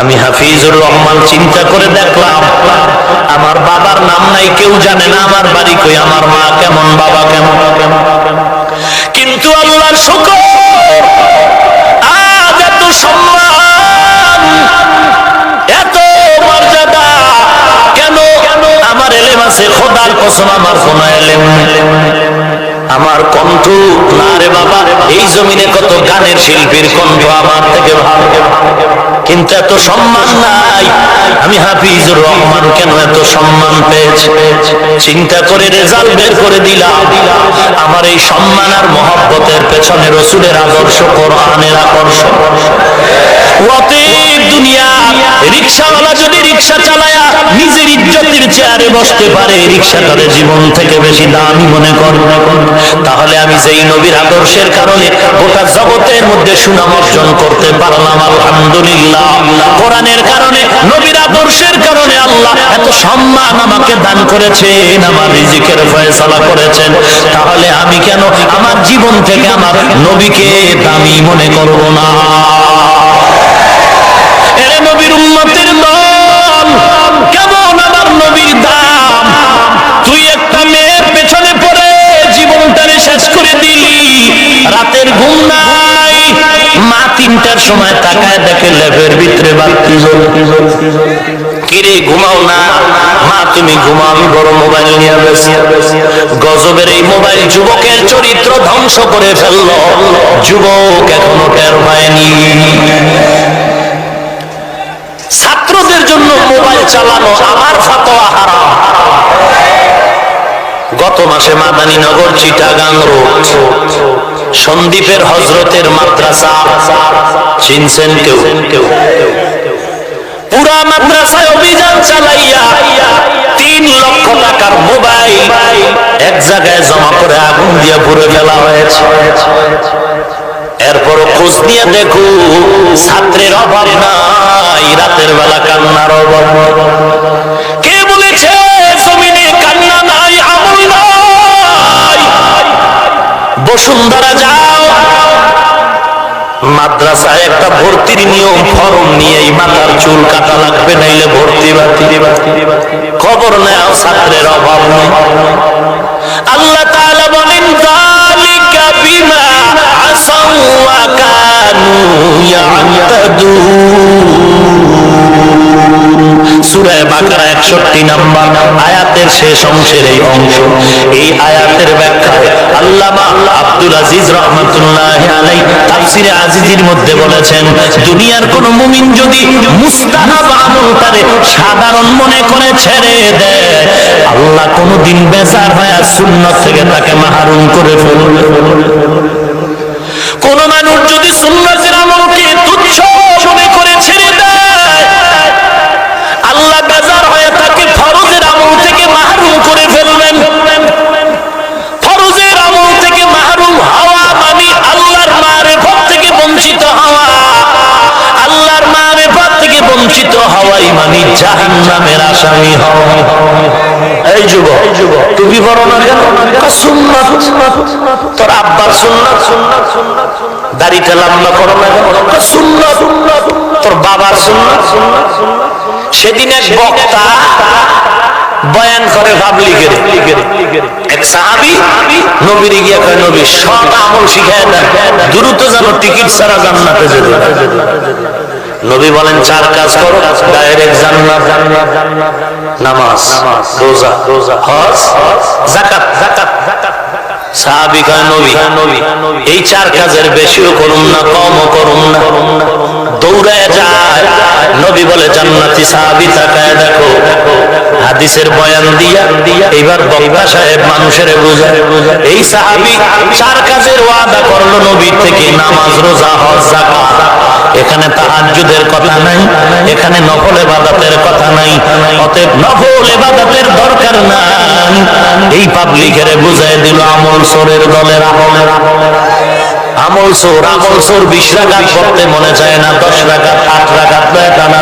আমি হাফিজুর রহমান চিন্তা করে দেখলাম, আমার বাবার নাম নাই, কেউ জানে না আমার বাড়ি কই, আমার মা কেমন, বাবা কেমন। কিন্তু আল্লাহর শুকর, আজ এত সম্মান, এত মর্যাদা, কেন আমার এলেম আছে? খোদার কসম, আমার কোন এলেম আমার কণ্ঠ না রে বাবা, এই জমিনে কত গানের শিল্পীর কণ্ঠ আমার থেকে ভালো। কিন্তু এত সম্মান নাই। আমি হাফিজুর রহমান কেন এত সম্মান পেয়েছি? চিন্তা করে রেজাল্ট বের করে দিলাম। আমার এই সম্মান আর মহব্বতের পেছনে রসুলের আদর্শ, কোরআনের আকর্ষণ দুনিয়া রিক্সাওয়ালা যদি রিক্সা চালায়া নিজের ইজ্জতের চেয়ারে বসতে পারে রিক্সাটারে জীবন থেকে বেশি দামি মনে করে। তাহলে আমি যেই নবীর আদর্শের কারণে গোটা জগতের মধ্যে সুনাম অর্জন করতে পারলাম, আলহামদুলিল্লাহ। কোরআনের কারণে, নবীর আদর্শের কারণে আল্লাহ এত সম্মান আমাকে দান করেছেন, আমার রিজিকের ফয়সালা করেছেন। তাহলে আমি কেন আমার জীবন থেকে আমার নবীকে দামি মনে করব না? দেখে ভিতরে কিরে ঘুমাও না? মা, তুমি ঘুমাও, আমি বড় মোবাইল নিয়ে বেশি গজবের এই মোবাইল যুবকের চরিত্র ধ্বংস করে ফেলল। যুবক এখনও টের পায়নি। ছাত্রদের জন্য মোবাইল চালানো আমার ফাতোয়া হারাম। গত মাসে মাদানীনগর, চিটাগাং রোড, সন্দীপের হজরতের মাদ্রাসা। চিনছেন কেউ? কেউ পুরা মাদ্রাসায় অভিযান চালাইয়া তিন লক্ষ টাকার মোবাইল এক জায়গায় জমা করে আগুন দিয়ে পুরে ফেলা হয়েছে। এরপর খোঁজ দিয়ে দেখো ছাত্রের অভাব নাই, রাতের বেলা কান্নার অভাব। মাদ্রাসায় একটা ভর্তির নিয়ম, ফরম নিয়ে এই মাথার চুল কাটা লাগবে, নাইলে ভর্তি বাতি খবর নেও ছাত্রের অভাব নেই। আল্লাহ তাআলা বলেন যালিকা বিমা আসাউ ওয়া কানু ইয়াতাদুন। সূরা বাকারা 61 নাম্বার আয়াতের শেষ অংশের এই অংশ। এই আয়াতের ব্যাখ্যায় আল্লামা আব্দুল আজিজ রহমাতুল্লাহ আলাই তাফসিরে আজিজির মধ্যে বলেছেন, দুনিয়ার কোন মুমিন যদি মুস্তাহাব সাধারণ মনে করে ছেড়ে দেয়, আল্লাহ কোনদিন বেজার হয় আর সুন্নত থেকে তাকে মাহরুম করে ফেলবে। কোন মানুষ যদি সুন্নতের জাহান্নামের আসামি হওয়া এই যুবক, তুমি বড় না কেন? সুন্নাত, তোর আব্বার সুন্নাত? সুন্নাত সুন্নাত দাড়িটা লম্বা করো না কেন? সুন্নাত, তোর বাবার সুন্নাত? সুন্নাত সেদিন এক বক্তা বয়ান করে পাবলিকের। এক সাহাবি নবীর গিয়া কয়, নবী, সব আমল শিখায় দেন। দ্রুত যেন টিকিট ছাড়া জান্নাতে যেতে নবী বলেন, চার কাজ করো ডাইরেক্ট জান্নাত, নামাজ, রোজা রোজা হজ, যাকাত যাকাত যাকাত এই চার কাজের বেশিও করুন না, কমও করুন না। দৌড়ায় যায়, নবী বলে, জান্নাতি সাহাবি তাকায় দেখো। হাদিসের বয়ান দিয়া, এইবার বক্তা সাহেব মানুষের বুঝায় এই সাহাবি চার কাজের ওয়াদা করল নবীর থেকে, নামাজ, রোজা, হজ, যাকাত। এখানে তাহাজ্জুদের কথা নাই, এখানে নফল ইবাদতের কথা নাই, অতএব নফল ইবাদতের দরকার নাই। এই পাবলিকের বুঝাই দিল আমল সোরের দলের আমলের আমল সোর আমল সোর বিশ রাকাত করতে মনে চায় না, দশ রাকাত, আট রাখা নয় টানা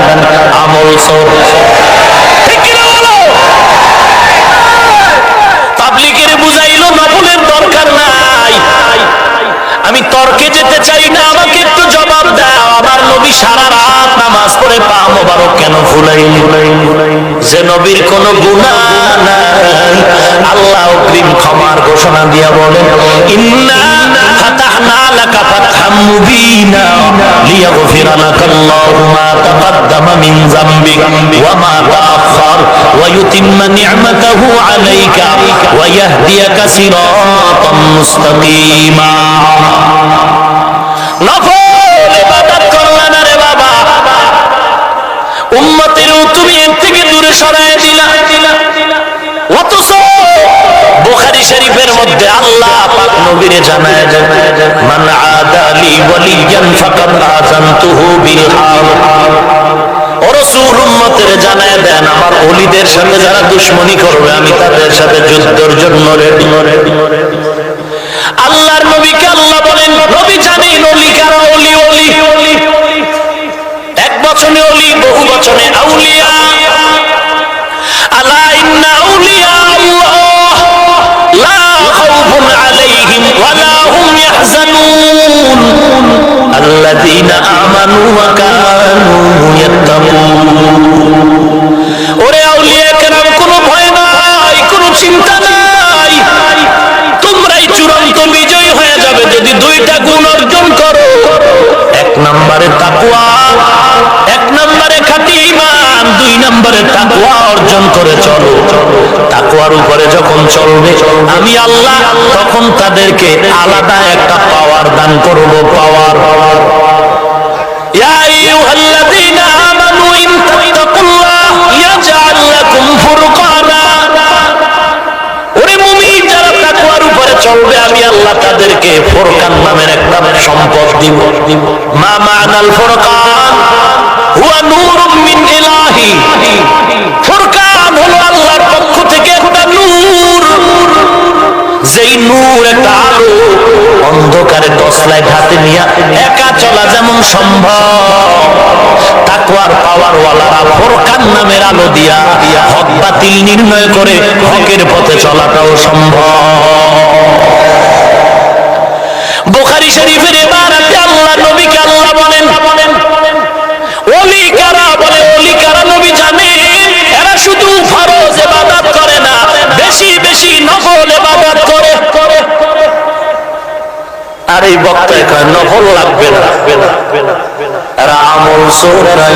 আমল সোর। মোবারক কেন ফুলাইলি যে নবীর কোন গুণা নাই। আল্লাহ অগ্রিম ক্ষমার ঘোষণা দিয়া লাকাল্লাহু মা নফল নবীরে জানায় মান আদালি ওয়ালিয়ান ফাকাদ জানায় দেন, আমার ওলিদের সাথে যারা দুশমনি করবে, আমি তাদের সাথে যুদ্ধের জন্য রেডি ওয়া ওরে আউলিয়া কোনো ভয় নাই, কোনো চিন্তা নাই। তোমরাই চূড়ান্ত বিজয় হয়ে যাবে যদি দুইটা গুণ অর্জন করো। এক নম্বরে তাকুয়া এক নম্বরে খাঁটি ইমান দুই নম্বরে তাকুয়া অর্জন করে চলো। তাকুয়ার উপরে যখন চলবে, আমি আল্লাহ, তখন তাদেরকে আলাদা একটা পাওয়ার দান করব, পাওয়ার। ইয়া আইয়ুহাল্লাযীনা আমানু ইন ইয়াজআল লাকুম ফুরকানা। ওরে মুমিন, যারা তাকওয়ার উপরে চলবে, আমি আল্লাহ তাদেরকে ফুরকান নামের একটা সম্পদ দিব। মা মানাল ফুরকান? হুয়া নূরুম মিন ইলাহি। ফুরকান হলো নূর একটা আলো অন্ধকারে টসলায় হাতে নিয়ে একা চলা যেমন সম্ভব। তাকওয়ার পাওয়ার ওয়ালারা ফোরকান নামের আলো দিয়া হক বাতিল নির্ণয় করে হকের পথে চলাটাও সম্ভব। বুখারী শরীফের ইবারাতে আল্লাহ নবীকে আল্লাহ বলেন এই বক্তায় কয় নফল লাগবে না। এরা আমল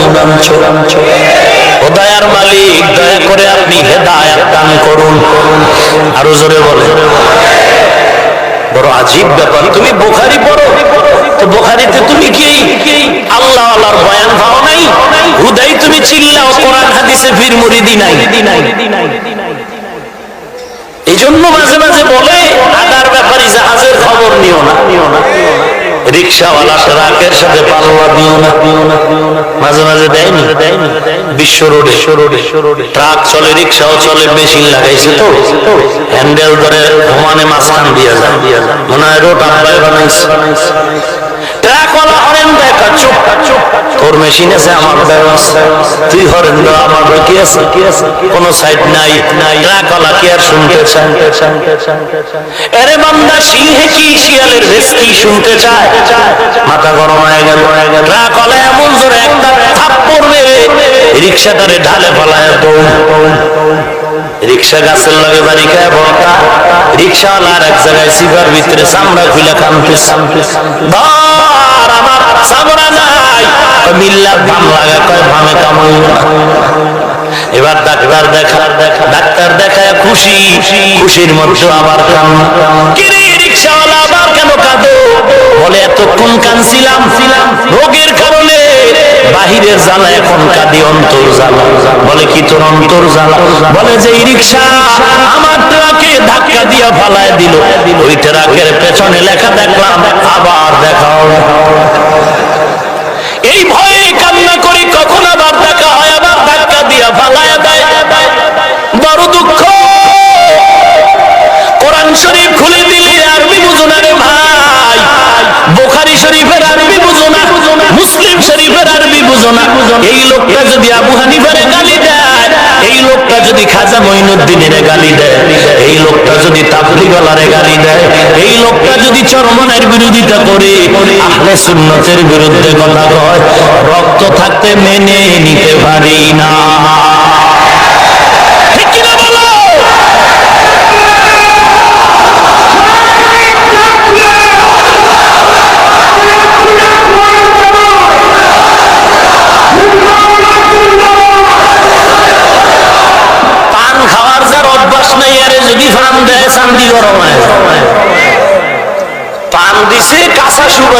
ইমাম দয়ার মালিক, দয়া করে আপনি হেদায়াত দান করুন। আরও জোরে বলে বড় আজীব ব্যাপার। তুমি বোখারি পড়ো। তো বোখারিতে তুমি কি আল্লাহ আল্লাহর বয়ান নাই? হুদাই তুমি চিল্লাও, কোরআন হাদিসে ফির মুরিদি নাই। এই জন্য মাঝে মাঝে বলে, আদার ব্যাপারী জাহাজের খবর রিক্সাওয়ালা ট্রাকের সাথে পাল্লা দিও না। মাঝে মাঝে মাঝে দেয়নি। বিশ্ব রোডে। ট্রাক চলে, রিক্সাও চলে, মেশিন লাগাইছে তো। হ্যান্ডেল ধরে ঘুমানে মাঝখান দিয়ে যায়। মনে হয় রোড আব্বাই বানাইছে। ট্রাকওয়ালা হরেন দেখা, চুপ। চুপ তোর মেশিন আছে, আমার তুই হরেন আমার কি আছে। কি আছে কোন সাইড নাই। ট্রাকওয়ালা কি আর শুনতে এরে বান্দা কি শিয়ালের ভেস কি শুনতে চায়? মাথা গরম হয়ে গেল। ট্রাকওয়ালা এমন জোরে মেরে রিক্সাটারে ঢালে ফেলায় রিক্সা গাছের লগে বাড়ি খায় বড়টা রিক্সাওয়ালা আর এক জায়গায় সিগার ভিতরে চামড়া খুলে কামতে ধর আমার চামড়া নাই। মিল্লা ভাম লাগা, কয় ভামে কামাই এবার ডাক্তার দেখা। ডাক্তার দেখায় খুশি, খুশির মধ্যে আবার কান্না। এতক্ষণ কানছিলাম রোগের কারণে। বাহিরের জ্বালা এখন কাঁদি, অন্তর জ্বালা। বলে, কি তোর অন্তর জ্বালা? বলে যে রিক্সা। আমার ট্রাকে ধাক্কা দিয়া ফালায় দিল। ওই ট্রাকের পেছনে লেখা দেখলাম, আবার দেখা খাজা মঈনুদ্দিনের গালি দেয়। এই লোকটা যদি তাবলিগালারে গালি দেয়, এই লোকটা যদি চরমনের বিরোধিতা করে, আহলে সুন্নতের বিরুদ্ধে কথা কয় রক্ত থাকতে মেনে নিতে পারি না। শাশুড়ি